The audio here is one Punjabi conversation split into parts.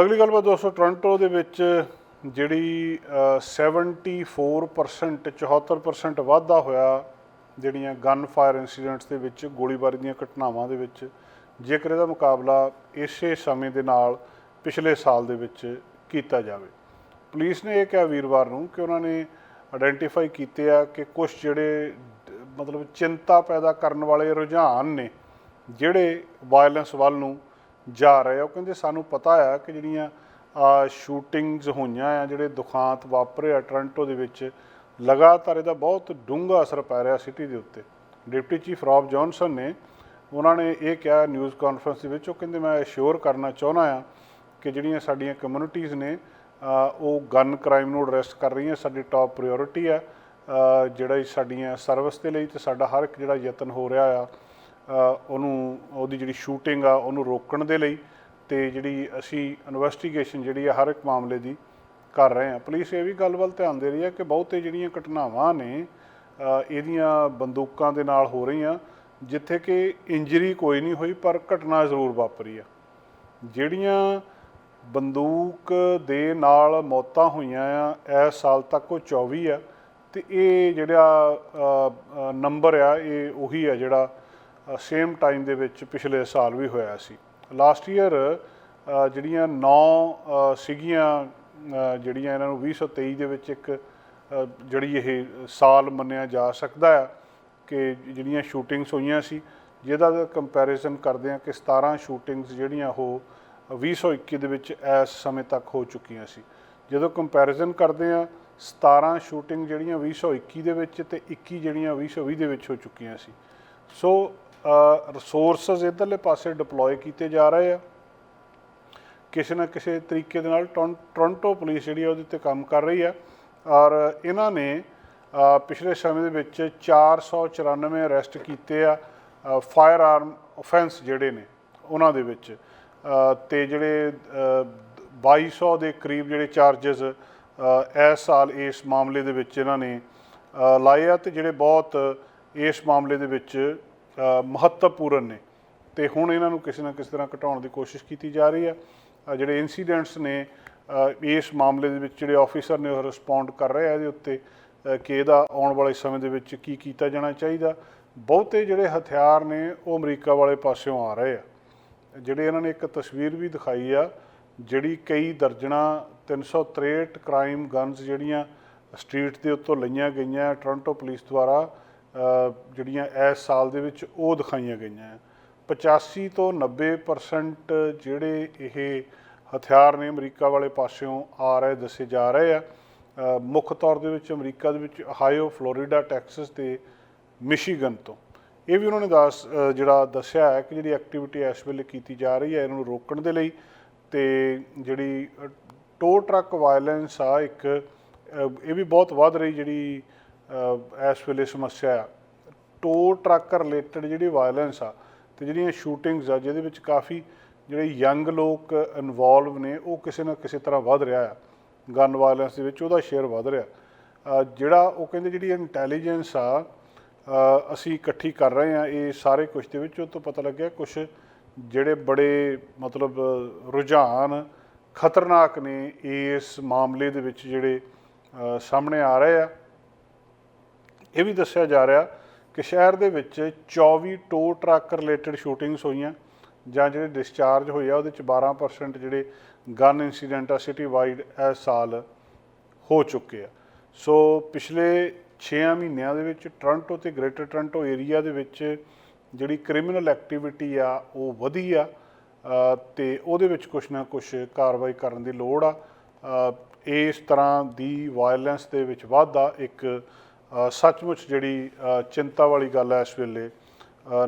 ਅਗਲੀ ਗੱਲ ਬਾਤ ਦੋਸਤੋ ਟੋਰਾਂਟੋ ਦੇ ਵਿੱਚ ਜਿਹੜੀ ਅ, 74% 74% ਵਾਧਾ ਹੋਇਆ ਜਿਹੜੀਆਂ ਗਨ ਫਾਇਰ ਇਨਸੀਡੈਂਟਸ ਦੇ ਵਿੱਚ ਗੋਲੀਬਾਰੀ ਦੀਆਂ ਘਟਨਾਵਾਂ ਦੇ ਵਿੱਚ ਜੇਕਰ ਇਹਦਾ ਮੁਕਾਬਲਾ ਇਸੇ ਸਮੇਂ ਦੇ ਨਾਲ ਪਿਛਲੇ ਸਾਲ ਦੇ ਵਿੱਚ ਕੀਤਾ ਜਾਵੇ। ਪੁਲਿਸ ਨੇ ਇਹ ਕਿਹਾ ਵੀਰਵਾਰ ਨੂੰ ਕਿ ਉਹਨਾਂ ਨੇ ਆਇਡੈਂਟੀਫਾਈ ਕੀਤੇ ਆ ਕਿ ਕੁਝ ਜਿਹੜੇ ਮਤਲਬ ਚਿੰਤਾ ਪੈਦਾ ਕਰਨ ਵਾਲੇ ਰੁਝਾਨ ਨੇ ਜਿਹੜੇ ਵਾਇਲੈਂਸ ਵੱਲ ਨੂੰ ਜਾ ਰਹੇ ਆ। ਉਹ ਕਹਿੰਦੇ ਸਾਨੂੰ ਪਤਾ ਆ ਕਿ ਜਿਹੜੀਆਂ ਸ਼ੂਟਿੰਗਸ ਹੋਈਆਂ ਆ, ਜਿਹੜੇ ਦੁਖਾਂਤ ਵਾਪਰੇ ਆ ਟੋਰਾਂਟੋ ਦੇ ਵਿੱਚ, ਲਗਾਤਾਰ ਇਹਦਾ ਬਹੁਤ ਡੂੰਘਾ ਅਸਰ ਪੈ ਰਿਹਾ ਸਿਟੀ ਦੇ ਉੱਤੇ। ਡਿਪਟੀ ਚੀਫ ਰੌਬ ਜੌਨਸਨ ਨੇ ਉਹਨਾਂ ਨੇ ਇਹ ਕਿਹਾ ਨਿਊਜ਼ ਕਾਨਫਰੰਸ ਦੇ ਵਿੱਚ, ਉਹ ਕਹਿੰਦੇ ਮੈਂ ਅਸ਼ੋਰ ਕਰਨਾ ਚਾਹੁੰਦਾ ਆ ਕਿ ਜਿਹੜੀਆਂ ਸਾਡੀਆਂ ਕਮਿਊਨਿਟੀਆਂ ਨੇ ਉਹ ਗਨ ਕ੍ਰਾਈਮ ਨੂੰ ਅਰੈਸਟ ਕਰ ਰਹੀਆਂ, ਸਾਡੀ ਟਾਪ ਪ੍ਰਾਇੋਰਟੀ ਆ। ਜਿਹੜਾ ਸਾਡੀਆਂ ਸਰਵਿਸ ਦੇ ਲਈ ਤੇ ਸਾਡਾ ਹਰ ਇੱਕ ਜਿਹੜਾ ਯਤਨ ਹੋ ਰਿਹਾ ਆ ਉਹਨੂੰ, ਉਹਦੀ ਜਿਹੜੀ ਸ਼ੂਟਿੰਗ ਆ, ਉਹਨੂੰ ਰੋਕਣ ਦੇ ਲਈ ਤੇ ਜਿਹੜੀ ਅਸੀਂ ਇਨਵੈਸਟੀਗੇਸ਼ਨ ਜਿਹੜੀ ਆ ਹਰ ਇੱਕ ਮਾਮਲੇ ਦੀ ਕਰ ਰਹੇ ਹਾਂ। ਪੁਲਿਸ ਇਹ ਵੀ ਗੱਲ ਵੱਲ ਧਿਆਨ ਦੇ ਰਹੀ ਹੈ ਕਿ ਬਹੁਤੇ ਜਿਹੜੀਆਂ ਘਟਨਾਵਾਂ ਨੇ ਇਹਦੀਆਂ ਬੰਦੂਕਾਂ ਦੇ ਨਾਲ ਹੋ ਰਹੀਆਂ, ਜਿੱਥੇ ਕਿ ਇੰਜਰੀ ਕੋਈ ਨਹੀਂ ਹੋਈ, ਪਰ ਘਟਨਾ ਜ਼ਰੂਰ ਵਾਪਰੀ ਆ। ਜਿਹੜੀਆਂ ਬੰਦੂਕ ਦੇ ਨਾਲ ਮੌਤਾਂ ਹੋਈਆਂ ਆ ਇਸ ਸਾਲ ਤੱਕ ਉਹ 24 ਆ, ਤੇ ਇਹ ਜਿਹੜਾ ਨੰਬਰ ਆ, ਇਹ ਉਹੀ ਆ ਜਿਹੜਾ ਸੇਮ ਟਾਈਮ ਦੇ ਵਿੱਚ ਪਿਛਲੇ ਸਾਲ ਵੀ ਹੋਇਆ ਸੀ। ਲਾਸਟ ਈਅਰ ਜਿਹੜੀਆਂ 9 ਸੀਗੀਆਂ ਜਿਹੜੀਆਂ ਇਹਨਾਂ ਨੂੰ 2023 ਦੇ ਵਿੱਚ ਇੱਕ ਜਿਹੜੀ ਇਹ ਸਾਲ ਮੰਨਿਆ ਜਾ ਸਕਦਾ ਆ ਕਿ ਜਿਹੜੀਆਂ ਸ਼ੂਟਿੰਗਸ ਹੋਈਆਂ ਸੀ, ਜਿਹਦਾ ਕੰਪੈਰੀਜ਼ਨ ਕਰਦੇ ਆ ਕਿ 17 ਸ਼ੂਟਿੰਗਸ ਜਿਹੜੀਆਂ ਉਹ 2021 ਦੇ ਵਿੱਚ ਇਸ ਸਮੇਂ ਤੱਕ ਹੋ ਚੁੱਕੀਆਂ ਸੀ। ਜਦੋਂ ਕੰਪੈਰੀਜ਼ਨ ਕਰਦੇ ਆ 17 ਸ਼ੂਟਿੰਗ ਜਿਹੜੀਆਂ 2021 ਦੇ ਵਿੱਚ ਤੇ 21 ਜਿਹੜੀਆਂ 2020 ਦੇ ਵਿੱਚ ਹੋ ਚੁੱਕੀਆਂ ਸੀ। ਸੋ ਰਿਸੋਰਸਸ ਇਧਰਲੇ ਪਾਸੇ ਡਿਪਲੋਏ ਕੀਤੇ ਜਾ ਰਹੇ ਆ। ਕਿਸੇ ਨਾ ਕਿਸੇ ਤਰੀਕੇ ਦੇ ਨਾਲ ਟੋਰਨ- ਟੋਰਾਂਟੋ ਪੁਲਿਸ ਜਿਹੜੀ ਆ ਉਹਦੇ ਤੇ ਕੰਮ ਕਰ ਰਹੀ ਆ। ਔਰ ਇਹਨਾਂ ਨੇ ਪਿਛਲੇ ਸਮੇਂ ਦੇ ਵਿੱਚ 494 ਅਰੈਸਟ ਕੀਤੇ ਆ ਫਾਇਰ ਆਰਮ ਆਫੈਂਸ ਜਿਹੜੇ ਨੇ ਉਹਨਾਂ ਦੇ ਵਿੱਚ। ਅ, ਤੇ ਜਿਹੜੇ ਅ, 2200 ਦੇ ਕਰੀਬ ਜਿਹੜੇ ਚਾਰजेस ਇਸ ਸਾਲ ਇਸ ਮਾਮਲੇ ਦੇ ਵਿੱਚ ਇਹਨਾਂ ਨੇ ਲਾਏ ਆ ਤੇ ਜਿਹੜੇ ਬਹੁਤ ਇਸ ਮਾਮਲੇ ਦੇ ਵਿੱਚ ਮਹੱਤਵਪੂਰਨ ਨੇ। ਤੇ ਹੁਣ ਇਹਨਾਂ ਨੂੰ ਕਿਸੇ ਨਾ ਕਿਸੇ ਤਰ੍ਹਾਂ ਘਟਾਉਣ ਦੀ ਕੋਸ਼ਿਸ਼ ਕੀਤੀ ਜਾ ਰਹੀ ਆ ਜਿਹੜੇ ਇਨਸੀਡੈਂਟਸ ਨੇ ਇਸ ਮਾਮਲੇ ਦੇ ਵਿੱਚ ਜਿਹੜੇ ਆਫੀਸਰ ਨੇ ਉਹ ਰਿਸਪੌਂਡ ਕਰ ਰਹੇ ਆ ਇਹਦੇ ਉੱਤੇ। ਕਿ ਇਹਦਾ ਆਉਣ ਵਾਲੇ ਸਮੇਂ ਦੇ ਵਿੱਚ ਕੀ ਕੀਤਾ ਜਾਣਾ ਚਾਹੀਦਾ। ਬਹੁਤੇ ਜਿਹੜੇ ਹਥਿਆਰ ਨੇ, ਉਹ ਅਮਰੀਕਾ ਵਾਲੇ ਪਾਸਿਓਂ ਆ ਰਹੇ ਆ। ਜਿਹੜੇ ਇਹਨਾਂ ਨੇ ਇੱਕ ਤਸਵੀਰ ਵੀ ਦਿਖਾਈ ਆ, ਜਿਹੜੀ ਕਈ ਦਰਜਣਾ 363 ਕ੍ਰਾਈਮ ਗਨਸ ਜਿਹੜੀਆਂ ਸਟਰੀਟ ਦੇ ਉੱਤੋਂ ਲਈਆਂ ਗਈਆਂ ਟੋਰਾਂਟੋ ਪੁਲਿਸ ਦੁਆਰਾ ਜਿਹੜੀਆਂ ਇਸ ਸਾਲ ਦੇ ਵਿੱਚ ਉਹ ਦਿਖਾਈਆਂ ਗਈਆਂ 85 ਤੋਂ 90% ਜਿਹੜੇ ਇਹ ਹਥਿਆਰ ਨੇ ਅਮਰੀਕਾ ਵਾਲੇ ਪਾਸਿਓਂ ਆ ਰਹੇ, ਦੱਸੇ ਜਾ ਰਹੇ ਆ। ਮੁੱਖ ਤੌਰ ਦੇ ਵਿੱਚ ਅਮਰੀਕਾ ਦੇ ਵਿੱਚ ਹਾਇਓ ਫਲੋਰੀਡਾ, ਟੈਕਸਸ ਤੇ ਮਿਸ਼ੀਗਨ ਤੋਂ। ਇਹ ਵੀ ਉਹਨਾਂ ਨੇ ਦੱਸ ਜਿਹੜਾ ਦੱਸਿਆ ਹੈ ਕਿ ਜਿਹੜੀ ਐਕਟੀਵਿਟੀ ਇਸ ਵੇਲੇ ਕੀਤੀ ਜਾ ਰਹੀ ਹੈ, ਇਹਨੂੰ ਰੋਕਣ ਦੇ ਲਈ ਤੇ ਜਿਹੜੀ ਟੋ ਟਰੱਕ ਵਾਇਲੈਂਸ ਆ ਇੱਕ ਇਹ ਵੀ ਬਹੁਤ ਵੱਧ ਰਹੀ ਜਿਹੜੀ ਇਸ ਵੇਲੇ ਸਮੱਸਿਆ ਆ। ਟੋ ਟਰੱਕ ਰਿਲੇਟਡ ਜਿਹੜੀ ਵਾਇਲੈਂਸ ਆ ਤੇ ਜਿਹੜੀਆਂ ਸ਼ੂਟਿੰਗਸ ਆ, ਜਿਹਦੇ ਵਿੱਚ ਕਾਫੀ ਜਿਹੜੇ ਯੰਗ ਲੋਕ ਇਨਵੋਲਵ ਨੇ, ਉਹ ਕਿਸੇ ਨਾ ਕਿਸੇ ਤਰ੍ਹਾਂ ਵੱਧ ਰਿਹਾ ਆ। ਗਨ ਵਾਇਲੈਂਸ ਦੇ ਵਿੱਚ ਉਹਦਾ ਸ਼ੇਅਰ ਵੱਧ ਰਿਹਾ। ਜਿਹੜਾ ਉਹ ਕਹਿੰਦੇ ਜਿਹੜੀ ਇੰਟੈਲੀਜੈਂਸ ਆ ਅਸੀਂ ਇਕੱਠੀ ਕਰ ਰਹੇ ਆ, ਇਹ ਸਾਰੇ ਕੁਝ ਦੇ ਵਿੱਚ ਉਹ ਤੋਂ ਪਤਾ ਲੱਗਿਆ ਕੁਝ ਜਿਹੜੇ ਬੜੇ ਮਤਲਬ ਰੁਝਾਨ ਖਤਰਨਾਕ ਨੇ ਇਸ ਮਾਮਲੇ ਦੇ ਵਿੱਚ ਜਿਹੜੇ ਸਾਹਮਣੇ ਆ ਰਹੇ ਆ। ਇਹ ਵੀ ਦੱਸਿਆ ਜਾ ਰਿਹਾ ਕਿ ਸ਼ਹਿਰ ਦੇ ਵਿੱਚ 24 ਟੋ ਟਰੱਕ ਰਿਲੇਟਡ ਸ਼ੂਟਿੰਗਸ ਹੋਈਆਂ ਜਾਂ ਜਿਹੜੇ ਡਿਸਚਾਰਜ ਹੋਏ ਆ ਉਹਦੇ ਚ 12% ਜਿਹੜੇ ਗਨ ਇਨਸੀਡੈਂਟ ਆ ਸਿਟੀ ਵਾਈਡ ਇਸ ਸਾਲ ਹੋ ਚੁੱਕੇ ਆ। ਸੋ ਪਿਛਲੇ 6 ਮਹੀਨਿਆਂ ਦੇ ਵਿੱਚ ਟੋਰਾਂਟੋ ਤੇ ਗ੍ਰੇਟਰ ਟੋਰਾਂਟੋ ਏਰੀਆ ਦੇ ਵਿੱਚ ਜਿਹੜੀ ਕ੍ਰਿਮੀਨਲ ਐਕਟੀਵਿਟੀ ਆ ਉਹ ਵਧੀ ਆ ਅ, ਤੇ ਉਹਦੇ ਵਿੱਚ ਕੁਛ ਨਾ ਕੁਛ ਕਾਰਵਾਈ ਕਰਨ ਦੀ ਲੋੜ ਆ। ਇਸ ਤਰ੍ਹਾਂ ਦੀ ਵਾਇਲੈਂਸ ਦੇ ਵਿੱਚ ਵਾਧਾ ਇੱਕ ਸੱਚਮੁੱਚ ਜਿਹੜੀ ਚਿੰਤਾ ਵਾਲੀ ਗੱਲ ਹੈ ਇਸ ਵੇਲੇ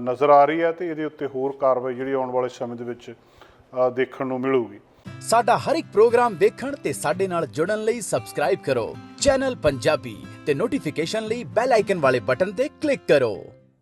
ਨਜ਼ਰ ਆ ਰਹੀ ਹੈ ਤੇ ਇਹਦੇ ਉੱਤੇ ਹੋਰ ਕਾਰਵਾਈ ਜਿਹੜੀ ਆਉਣ ਵਾਲੇ ਸਮੇਂ ਦੇ ਵਿੱਚ ਦੇਖਣ ਨੂੰ ਮਿਲੂਗੀ। ਸਾਡਾ ਹਰ ਇੱਕ ਪ੍ਰੋਗਰਾਮ ਦੇਖਣ ਤੇ ਸਾਡੇ ਨਾਲ ਜੁੜਨ ਲਈ ਸਬਸਕ੍ਰਾਈਬ ਕਰੋ। ਚੈਨਲ ਪੰਜਾਬੀ ਤੇ ਨੋਟੀਫਿਕੇਸ਼ਨ ਲਈ ਬੈਲ ਆਈਕਨ ਵਾਲੇ ਬਟਨ ਤੇ ਕਲਿੱਕ ਕਰੋ।